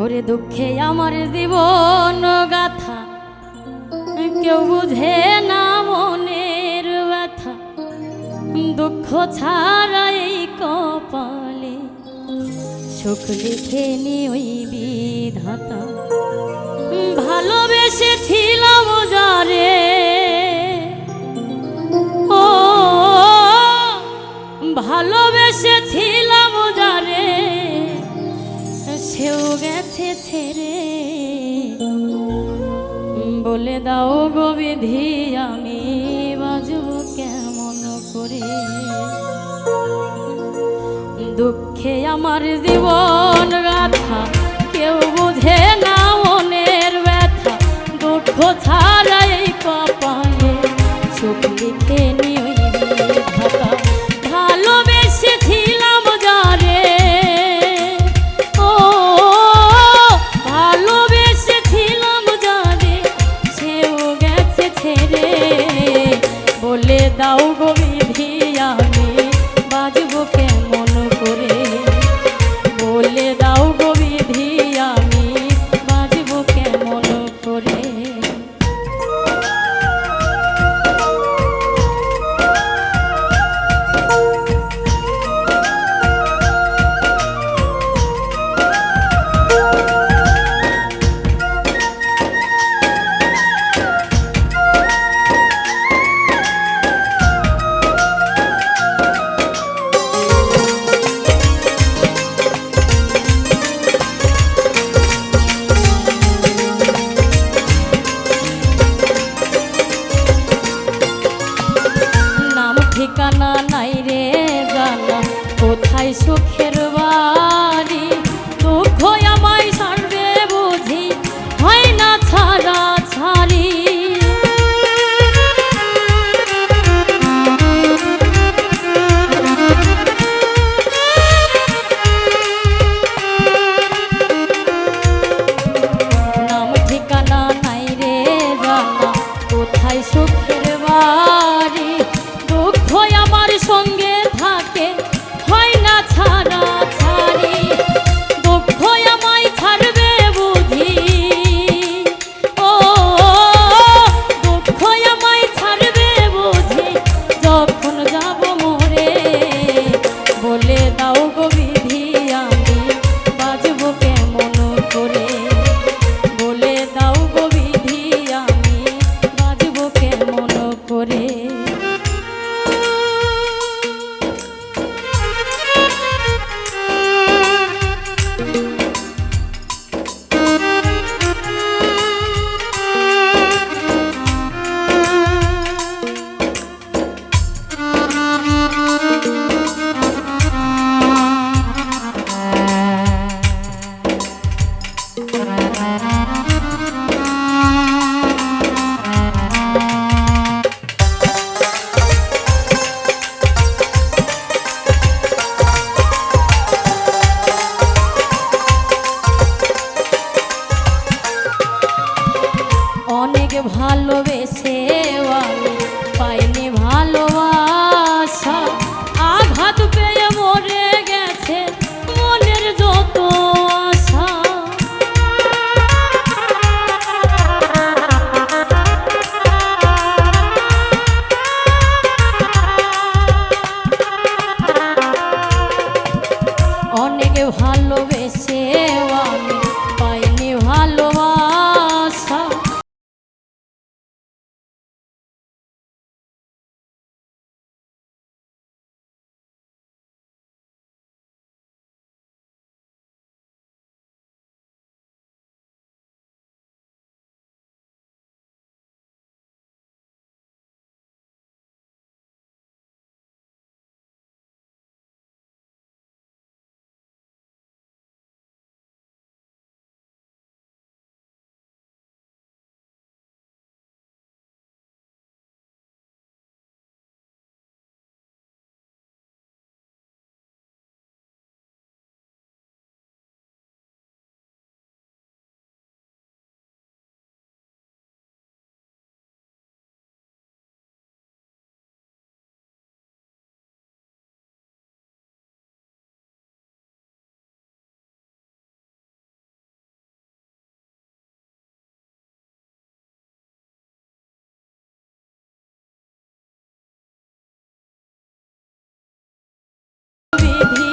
ওরে দুঃখে আমার জীবন গাথা। কেউ বুঝে না মনের ব্যথা। দুঃখ ছাড়াই কপালে সুখ লিখে নি ওই বিধাতা। ভালোবেসেছি সেও গেছে ছেড়ে। বলে দাও গোবিধি আমি বাজব কেমন করে? দুঃখে আমার জীবন দাও গো আই সুখের भलोवसे বিধি